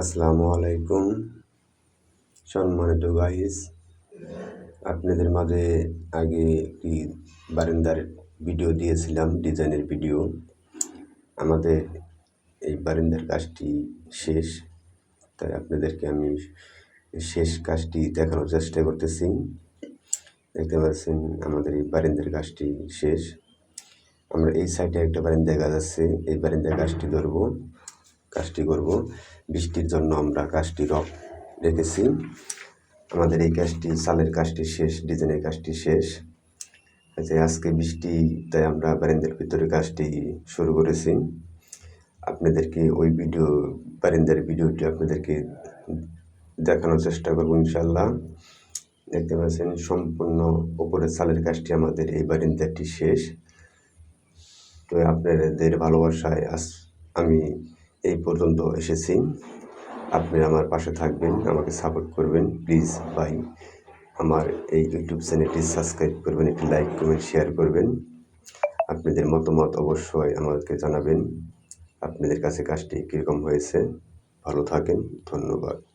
আসসালামু আলাইকুম। সম্মানিত গাইস আপনাদের মাঝে আগে একটি বারিন্দার ভিডিও দিয়েছিলাম ডিজাইনের ভিডিও আমাদের এই বারিন্দার কাজটি শেষ, তাই আপনাদেরকে আমি শেষ কাজটি দেখানোর চেষ্টা করতেছি। দেখতে পাচ্ছেন, আমাদের এই বারিন্দার কাজটি শেষ। আমরা এই সাইডে একটা বারিন্দা গাছ আছে, এই বারিন্দার গাছটি ধরবো। কাজটি করব। বৃষ্টির জন্য আমরা কাজটি রক রেখেছি। আমাদের এই কাজটি সালের কাজটি শেষ, ডিজাইনের কাজটি শেষ। আচ্ছা আজকে বৃষ্টি তাই আমরা বারিন্দার ভিতরে কাজটি শুরু করেছি। আপনাদেরকে ওই ভিডিও, বারিন্দার ভিডিওটি আপনাদেরকে দেখানোর চেষ্টা করব ইনশাল্লাহ দেখতে পাচ্ছেন, সম্পূর্ণ উপরের সালের কাজটি আমাদের এই বারিন্দাটি শেষ। তো আপনাদের ভালোবাসায় আজ আমি এই পর্যন্ত এসেছি। আপনি আমার পাশে থাকবেন, আমাকে সাপোর্ট করবেন। প্লিজ বাই আমার এই ইউটিউব চ্যানেলটি সাবস্ক্রাইব করবেন, একটি লাইক কমেন্ট শেয়ার করবেন। আপনাদের মতামত অবশ্যই আমাকে জানাবেন। আপনাদের কাছে কাজটি কীরকম হয়েছে? ভালো থাকেন, ধন্যবাদ।